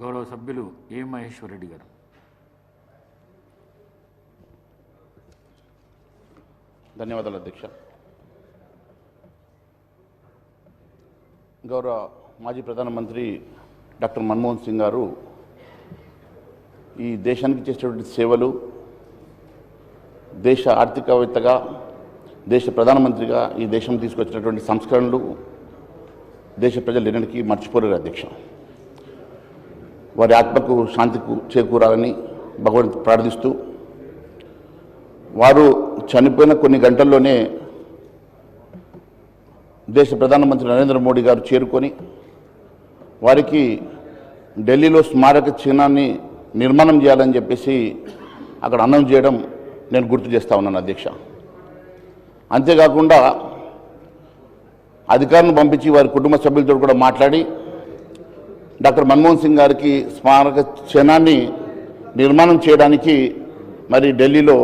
గౌరవ సభ్యులు ఏ మహేశ్వర్ రెడ్డి గారు? ధన్యవాదాలు అధ్యక్ష. గౌరవ మాజీ ప్రధానమంత్రి డాక్టర్ మన్మోహన్ సింగ్ గారు ఈ దేశానికి చేసేటువంటి సేవలు దేశ ఆర్థికవేత్తగా దేశ ప్రధానమంత్రిగా ఈ దేశం తీసుకొచ్చినటువంటి సంస్కరణలు దేశ ప్రజలు ఎన్నటికీ మర్చిపోలేరు అధ్యక్ష. వారి ఆత్మకు శాంతికు చేకూరాలని భగవంతు ప్రార్థిస్తూ వారు చనిపోయిన కొన్ని గంటల్లోనే దేశ ప్రధానమంత్రి నరేంద్ర మోడీ గారు చేరుకొని వారికి ఢిల్లీలో స్మారక చిహ్నాన్ని నిర్మాణం చేయాలని చెప్పేసి అక్కడ అనౌన్స్ చేయడం నేను గుర్తు చేస్తా ఉన్నాను అధ్యక్ష. అంతేకాకుండా అధికారులను పంపించి వారి కుటుంబ సభ్యులతో కూడా మాట్లాడి డాక్టర్ మన్మోహన్ సింగ్ గారికి స్మారక చిహ్నాన్ని నిర్మాణం చేయడానికి మరి ఢిల్లీలో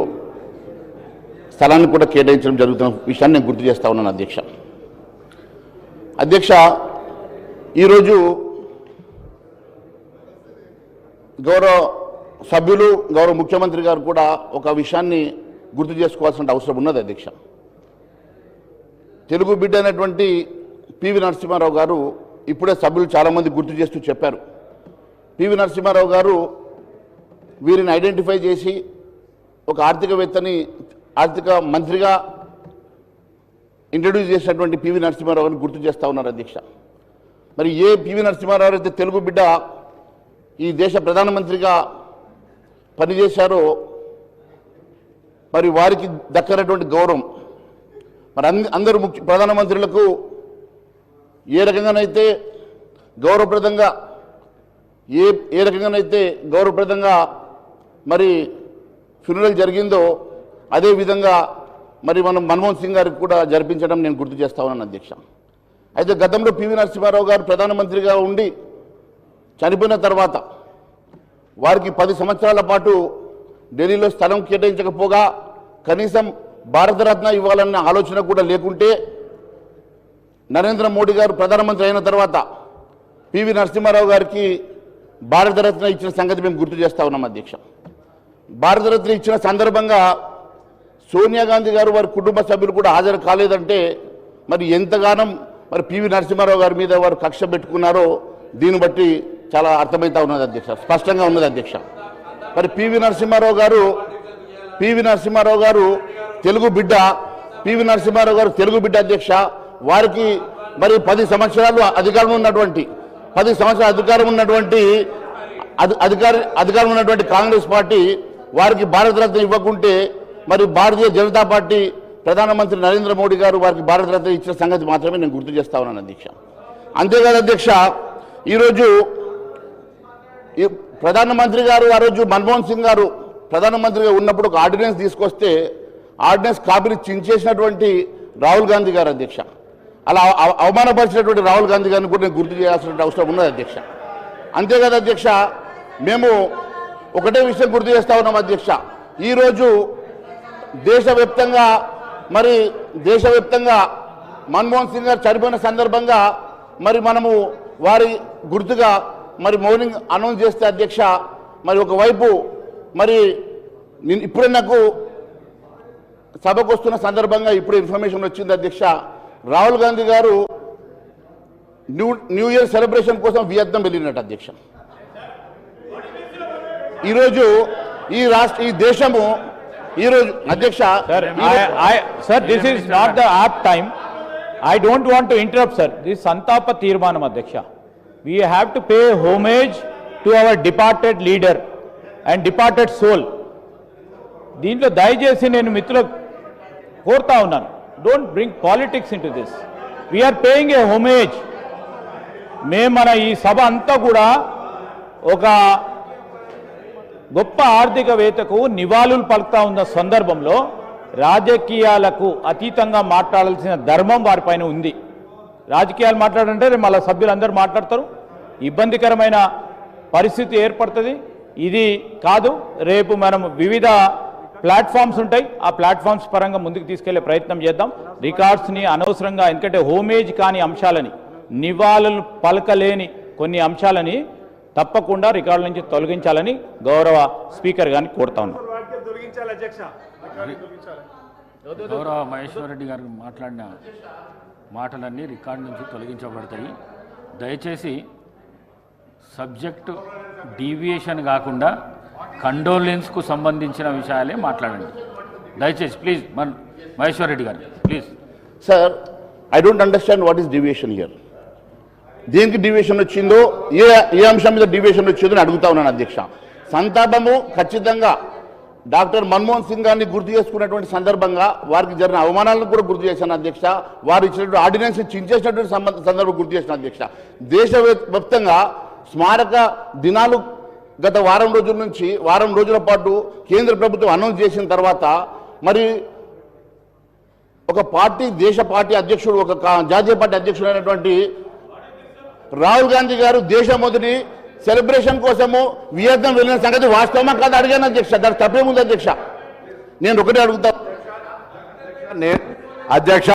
స్థలాన్ని కూడా కేటాయించడం జరుగుతున్న విషయాన్ని నేను గుర్తు చేస్తా ఉన్నాను అధ్యక్ష. అధ్యక్ష ఈరోజు గౌరవ సభ్యులు గౌరవ ముఖ్యమంత్రి గారు కూడా ఒక విషయాన్ని గుర్తు చేసుకోవాల్సిన అవసరం ఉన్నది అధ్యక్ష. తెలుగు బిడ్డ అయినటువంటి పివి నరసింహారావు గారు ఇప్పుడే సభ్యులు చాలామంది గుర్తు చేస్తూ చెప్పారు. పివి నరసింహారావు గారు వీరిని ఐడెంటిఫై చేసి ఒక ఆర్థికవేత్తని ఆర్థిక మంత్రిగా ఇంట్రడ్యూస్ చేసినటువంటి పివి నరసింహారావు గారిని గుర్తు చేస్తూ ఉన్నారు అధ్యక్ష. మరి ఏ పివి నరసింహారావు అయితే తెలుగు బిడ్డ ఈ దేశ ప్రధానమంత్రిగా పనిచేశారో మరి వారికి దక్కనటువంటి గౌరవం. మరి అంద ముఖ్య ప్రధానమంత్రులకు ఏ రకంగానైతే గౌరవప్రదంగా ఏ ఏ రకంగానైతే గౌరవప్రదంగా మరి ఫ్యూనరల్ జరిగిందో అదే విధంగా మరి మనం మన్మోహన్ సింగ్ గారికి కూడా జరిపించడం నేను గుర్తు చేస్తా ఉన్నాను అధ్యక్ష. అయితే గతంలో పివి నరసింహారావు గారు ప్రధానమంత్రిగా ఉండి చనిపోయిన తర్వాత వారికి పది సంవత్సరాల పాటు ఢిల్లీలో స్థలం కేటాయించకపోగా కనీసం భారతరత్న ఇవ్వాలన్న ఆలోచన కూడా లేకుంటే నరేంద్ర మోడీ గారు ప్రధానమంత్రి అయిన తర్వాత పివి నరసింహారావు గారికి భారతరత్న ఇచ్చిన సంగతి మేము గుర్తు చేస్తా ఉన్నాం అధ్యక్ష. భారతరత్న ఇచ్చిన సందర్భంగా సోనియా గాంధీ గారు వారి కుటుంబ సభ్యులు కూడా హాజరు కాలేదంటే మరి ఎంతగానం మరి పివి నరసింహారావు గారి మీద వారు కక్ష పెట్టుకున్నారో దీన్ని బట్టి చాలా అర్థమవుతా ఉన్నది అధ్యక్ష. స్పష్టంగా ఉన్నది అధ్యక్ష. మరి పివి నరసింహారావు గారు పివి నరసింహారావు గారు తెలుగు బిడ్డ పివి నరసింహారావు గారు తెలుగు బిడ్డ అధ్యక్ష. వారికి మరి పది సంవత్సరాలు అధికారం ఉన్నటువంటి పది సంవత్సరాల అధికారం ఉన్నటువంటి అధి- అధికారి అధికారం ఉన్నటువంటి కాంగ్రెస్ పార్టీ వారికి భారతరత్న ఇవ్వకుంటే మరి భారతీయ జనతా పార్టీ ప్రధానమంత్రి నరేంద్ర మోడీ గారు వారికి భారతరత్న ఇచ్చిన సంగతి మాత్రమే నేను గుర్తు చేస్తా ఉన్నాను అధ్యక్ష. అంతేకాదు అధ్యక్ష ఈరోజు ఈ ప్రధానమంత్రి గారు ఆ రోజు మన్మోహన్ సింగ్ గారు ప్రధానమంత్రిగా ఉన్నప్పుడు ఒక ఆర్డినెన్స్ తీసుకొస్తే ఆర్డినెన్స్ కాపీని చించేసినటువంటి రాహుల్ గాంధీ గారు అధ్యక్ష. అలా అవమానపరిచినటువంటి రాహుల్ గాంధీ గారిని కూడా నేను గుర్తు చేయాల్సిన అవసరం ఉన్నది అధ్యక్ష. అంతేకాదు అధ్యక్ష మేము ఒకటే విషయం గుర్తు చేస్తా ఉన్నాం అధ్యక్ష. ఈరోజు దేశవ్యాప్తంగా మరి దేశవ్యాప్తంగా మన్మోహన్ సింగ్ గారు చనిపోయిన సందర్భంగా మరి మనము వారి గుర్తుగా మరి మౌనింగ్ అనౌన్స్ చేస్తే అధ్యక్ష మరి ఒకవైపు మరి నేను ఇప్పుడే నాకు సభకు వస్తున్న సందర్భంగా ఇప్పుడు ఇన్ఫర్మేషన్ వచ్చింది అధ్యక్ష. రాహుల్ గాంధీ గారు న్యూ న్యూ ఇయర్ సెలబ్రేషన్ కోసం వియత్నాం వెళ్ళినట్టు అధ్యక్ష ఈరోజు ఈ రాష్ట్ర ఈ దేశము ఈరోజు అధ్యక్ష Sir, ఈ I, I, sir, this is not the apt time. I don't want to interrupt, sir. This is Santapa Tirmanam, Adhyaksha. We have to pay homage to our departed leader and departed soul. దీంట్లో దయచేసి నేను మిత్రులకు కోరుతా ఉన్నాను don't bring politics into this we're paying a homage మేము మన ఈ సభ అంతా కూడా ఒక గొప్ప ఆర్థికవేత్తకు నివాళులు పలుకుతా ఉన్న సందర్భంలో రాజకీయాలకు అతీతంగా మాట్లాడాల్సిన ధర్మం వారిపైన ఉంది. రాజకీయాలు మాట్లాడంటే రేపు మళ్ళీ సభ్యులందరూ మాట్లాడతారు. ఇబ్బందికరమైన పరిస్థితి ఏర్పడుతుంది. ఇది కాదు రేపు మనం వివిధ ప్లాట్ఫామ్స్ ఉంటాయి. ఆ ప్లాట్ఫామ్స్ పరంగా ముందుకు తీసుకెళ్ళే ప్రయత్నం చేద్దాం. రికార్డ్స్ని అనవసరంగా ఎందుకంటే హోమేజ్ కాని అంశాలని నివాళులు పలకలేని కొన్ని అంశాలని తప్పకుండా రికార్డుల నుంచి తొలగించాలని గౌరవ స్పీకర్ గారిని కోరుతా ఉన్నాను గౌరవ మహేశ్వర రెడ్డి గారు మాట్లాడిన మాటలన్నీ రికార్డు నుంచి తొలగించబడతాయి. దయచేసి సబ్జెక్టు డీవియేషన్ కాకుండా కండోలెన్స్కు సంబంధించిన విషయాలే మాట్లాడండి. దయచేసి ప్లీజ్ మన మహేశ్వర్ రెడ్డి గారు please sir I don't understand what is deviation here దేనికి డివియేషన్ వచ్చిందో ఏ ఏ అంశం మీద డివియేషన్ వచ్చిందో అని అడుగుతా ఉన్నాను అధ్యక్ష. సంతాపము ఖచ్చితంగా డాక్టర్ మన్మోహన్ సింగ్ గారిని గుర్తు చేసుకున్నటువంటి సందర్భంగా వారికి జరిగిన అవమానాలను కూడా గుర్తు చేశాను అధ్యక్ష. వారు ఇచ్చినటువంటి ఆర్డినెన్స్ చించేసినటువంటి సందర్భం గుర్తు చేసిన అధ్యక్ష. దేశవ్యాప్తంగా స్మారక దినాలు గత వారం రోజుల నుంచి వారం రోజుల పాటు కేంద్ర ప్రభుత్వం అనౌన్స్ చేసిన తర్వాత మరి ఒక పార్టీ దేశ పార్టీ అధ్యక్షుడు ఒక జాతీయ పార్టీ అధ్యక్షుడు అయినటువంటి రాహుల్ గాంధీ గారు దేశ మొదటి సెలబ్రేషన్ కోసము వియత్నాం వెళ్ళిన సంగతి వాస్తవమా కాదు అడిగాను అధ్యక్ష. దానికి తప్పేముంది అధ్యక్ష. నేను ఒకటే అడుగుతా. అధ్యక్ష